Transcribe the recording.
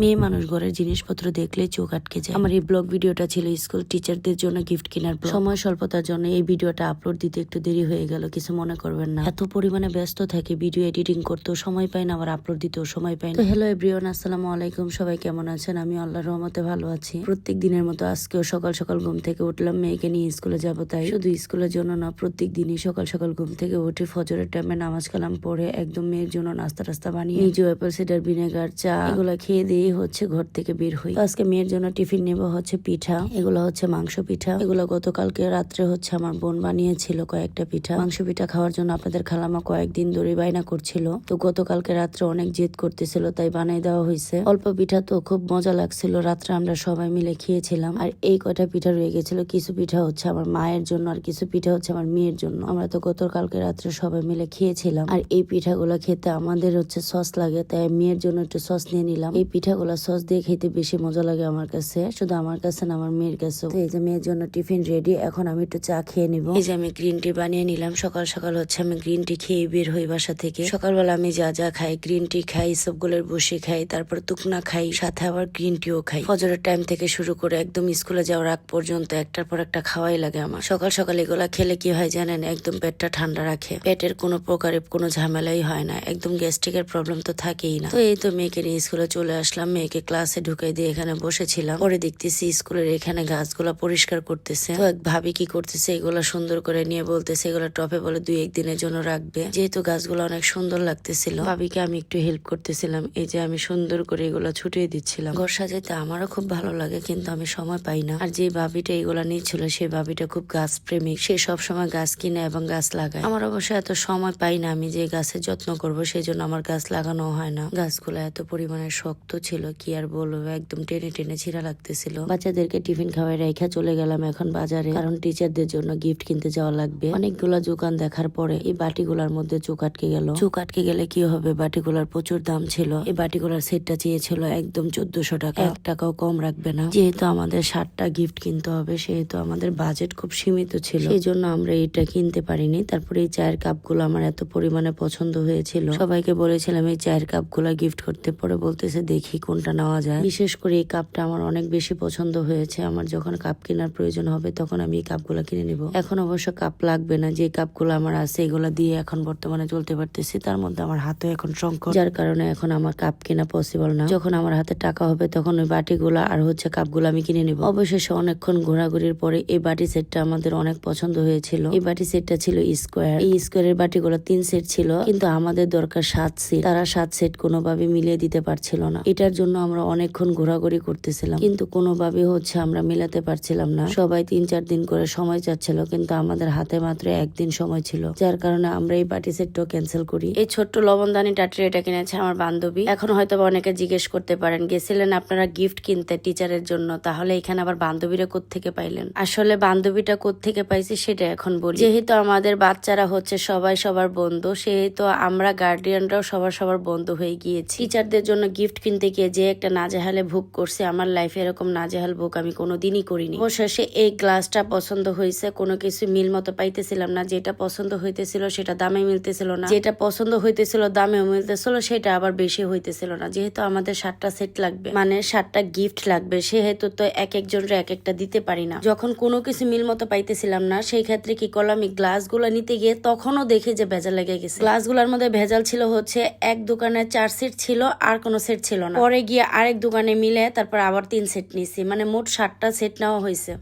মেয়ে মানুষ ঘরের জিনিসপত্র দেখলে চোখ আটকে যায়। আমার এই ব্লগ ভিডিওটা ছিল স্কুল টিচারদের জন্য গিফট কেনার। সময় স্বল্পতার জন্য এই ভিডিওটা আপলোড দিতে একটু দেরি হয়ে গেল, কিছু মনে করবেন না। এত পরিমাণে ব্যস্ত থাকি ভিডিও এডিটিং করতেও সময় পাই না, আবার আপলোড দিতেও সময় পাই না। হ্যালো এভরিওয়ান আসসালামু আলাইকুম, সবাই কেমন আছেন? আমি আল্লাহর রহমতে ভালো আছি। প্রত্যেক দিনের মতো আজকেও সকাল সকাল ঘুম থেকে উঠলাম, মেয়েকে নিয়ে স্কুলে যাব তাই। শুধু স্কুলের জন্য না, প্রত্যেক দিনই সকাল সকাল ঘুম থেকে উঠে ফজরের টাইমে নামাজ কালাম পড়ে একদম মেয়ের জন্য নাস্তা টাস্তা বানিয়ে নিজে অ্যাপেল সিডার ভিনেগার চা এগুলো খেয়ে দিয়ে হচ্ছে ঘর থেকে বের হই আজকে মেয়ের জন্য টিফিন নেব হচ্ছে পিঠা, এগুলো হচ্ছে মাংস পিঠা। এগুলো গতকালকে রাত্রে হচ্ছে আমার বোন বানিয়েছিল কয়েকটা পিঠা। মাংস পিঠা খাওয়ার জন্য আপনাদের খালামা কয়েকদিন ধরে বায়না করছিল। তো গতকালকে রাত্রে অনেক জেদ করতেছিল, তাই বানাই দেওয়া হয়েছে। অল্প পিঠা তো খুব মজা লাগছিল, রাত্রে আমরা সবাই মিলে খেয়েছিলাম। আর এই কয়টা পিঠা রয়ে গেছিল, কিছু পিঠা হচ্ছে আমার মায়ের জন্য আর কিছু পিঠা হচ্ছে আমার মেয়ের জন্য। আমরা তো গতকালকে রাত্রে সবাই মিলে খেয়েছিলাম। আর এই পিঠাগুলো খেতে আমাদের হচ্ছে সস লাগে, তাই মেয়ের জন্য একটু সস নিয়ে নিলাম। এই পিঠাগুলো সস দিয়ে খেতে বেশি মজা লাগে আমার কাছে। শুধু আমার কাছে না, আমার মেয়ের কাছে এই যে মেয়ের জন্য টিফিন রেডি এখন আমি একটু চা খেয়ে নিব। এই যে আমি গ্রিন টি বানিয়ে নিলাম, সকাল সকাল হচ্ছে আমি গ্রিন টি খেয়ে বের হই বাসা থেকে। সকালবেলা আমি যা যা খাই গ্রিন টি খাই সবগুলোর বসে খাই, তারপর তুকনা খাই, সাথে আবার গ্রিন টিও খাই। ফজরের টাইম থেকে শুরু করে একদম স্কুলে যাওয়ার আগ পর্যন্ত একটার পর একটা খাওয়াই লাগে আমার। সকাল সকাল এগুলা খেলে কি হয় জানেন? একদম পেটটা ঠান্ডা রাখে। পেটের কোনো প্রকারের কোনো ঝামেলাই হয় না। একদম গ্যাস্ট্রিকের প্রবলেম তো থাকেই না। তো এই তো মেয়েকে নিয়ে স্কুলে চলে আসলাম। মেয়েকে ক্লাসে ঢুকাই দিয়ে এখানে বসেছিলাম। পরে দেখতেছি স্কুলের এখানে গাছগুলা পরিষ্কার করতেছে। তো এক ভাবি কি করতেছে, এগুলা সুন্দর করে নিয়ে বলতেছে, এগুলা টপে বলে দুই একদিনের জন্য রাখবে। যেহেতু গাছগুলো অনেক সুন্দর লাগতেছিল, ভাবিকে আমি একটু হেল্প করতেছিলাম। এই যে আমি সুন্দর করে এগুলা ছুটিয়ে দিচ্ছিলাম। ঘর সাজাইতে আমারও খুব ভালো লাগে, কিন্তু আমি সময় পাই না। আর যে ভাবিটা এগুলা নিয়েছিল সেই ভাবিটা খুব গাছ প্রেমিক সে সব সময় গাছ কিনে এবং গাছ লাগায়। আমার অবশ্য এত সময় পাই না আমি যে গাছের যত্ন করব সেই জন্য আমার গাছ লাগানো হয় না। গাছগুলো এত পরিমাণে শক্ত ছিল, কি আর বলব, একদম টেনে টেনে ছিঁড়া লাগতেছিল। বাচ্চাদেরকে টিফিন খাওয়াই রেখা চলে গেলাম এখন বাজারে, কারণ টিচারদের জন্য গিফট কিনতে যাওয়া লাগবে। অনেকগুলা দোকান দেখার পরে এই বাটিগুলার মধ্যে চোখ আটকে গেল। চোখ আটকে গেলে কি হবে, বাটিগুলার প্রচুর দাম ছিল। এই বাটিগুলার সেটটা চেয়েছিল একদম চোদ্দশো টাকা। এক টাকাও কম রাখবে না। যেহেতু আমাদের ষাটটা গিফট কিনতে হবে, সেহেতু আমাদের বাজেট খুব সীমিত ছিল। সেই জন্য আমরা এটা কিনতে পারিনি। তারপরে এই চায়ের কাপগুলো আমার এত পরিমাণে পছন্দ হয়েছিল। সবাইকে বলেছিলাম, এই চায়ের কাপগুলা গিফট করতে। পরে বলতেছে, দেখি। কোনটা নেওয়া যায়। বিশেষ করে এই কাপটা আমার অনেক বেশি পছন্দ হয়েছে। আমার যখন কাপ কেনার প্রয়োজন হবে, তখন আমি এই কাপগুলা কিনে নিব। এখন অবশ্য কাপ লাগবে না। যে কাপগুলো আমার আছে, এগুলা দিয়ে এখন বর্তমানে চলতে পারতেছি। তার মধ্যে আমার হাতে এখন সংকট। যার কারণে এখন আমার কাপ কেনা পসিবল না। যখন আমার হাতে টাকা হবে, তখন ওই বাটিগুলা আর হচ্ছে কাপগুলো আমি কিনে নিব। অবশেষে অনেকক্ষণ ঘোরাঘুরির পরে এই বাটি সেটটা আমাদের অনেক পছন্দ হয়েছিল। এই বাটি সেটটা ছিল স্কোয়ার। এই স্কোয়ারের বাটিগুলো তিন সেট ছিল, কিন্তু আমাদের দরকার সাত সেট। তারা সাত সেট কোনোভাবে মিলিয়ে দিতে পারছিল না। এটার জন্য আমরা অনেকক্ষণ ঘোরাঘুরি করতেছিলাম। কিন্তু কোনোভাবে হচ্ছে আমরা মিলাতে পারছিলাম না। সবাই তিন চার দিন করে সময় চাচ্ছিল, কিন্তু আমাদের হাতে মাত্র একদিন সময় ছিল, যার কারণে আমরা এই বাটি সেটটাও ক্যান্সেল করি। এই ছোট্ট লবণদানি টাটরি এটা কিনেছে আমার বান্ধবী। এখন হয়তো অনেকে জিজ্ঞেস করতে পারেন, গেছিলেন আপনারা গিফট কিনতে টিচারের জন্য, তাহলে এখানে আবার বান্ধবীরা কোত্থেকে পাইলেন? আসলে বান্ধবীটা কোত্থেকে পাইছি সেটা এখন বলি। যেহেতু আমাদের বাচ্চারা হচ্ছে সবাই সবার বন্ধু, সেহেতু আমরা গার্ডিয়ানরাও সবার সবার বন্ধু হয়ে গিয়েছি। টিচারদের জন্য গিফট কিনতে গিয়ে যে একটা নাজেহালে ভোগ করছে, আমার লাইফে এরকম নাজেহাল ভোগ আমি কোনোদিনই করিনি। অবশেষে এই গ্লাসটা পছন্দ হয়েছে, কোনো কিছু মিল মতো পাইতেছিলাম না, যেটা পছন্দ হইতেছিল সেটা দামে মিলতেছিল না। যেটা পছন্দ হইতেছিল দামেও মিলতেছিল, সেটা আবার বেশি হইতেছিল না। যেহেতু আমাদের সাতটা সেট লাগবে মানে সাতটা গিফট লাগবে, সেহেতু তো এক একজনের এক একটা দিতে পারি না। যখন কোনো কিছু মিল মতো পাইতেছিলাম না, সেই ক্ষেত্রে কি করলাম, এই গ্লাসগুলো নিতে গিয়ে তখনও দেখি যে ভেজাল লেগে গেছে। গ্লাসগুলোর মধ্যে ভেজাল ছিল হচ্ছে, এক দোকানে চার সেট ছিল, আর কোনো সেট ছিল না। পরে গিয়ে আরেক দোকানে মিলে তারপর আবার তিন সেট নিছি। মানে মোট সাতটা সেট নেওয়া হয়েছে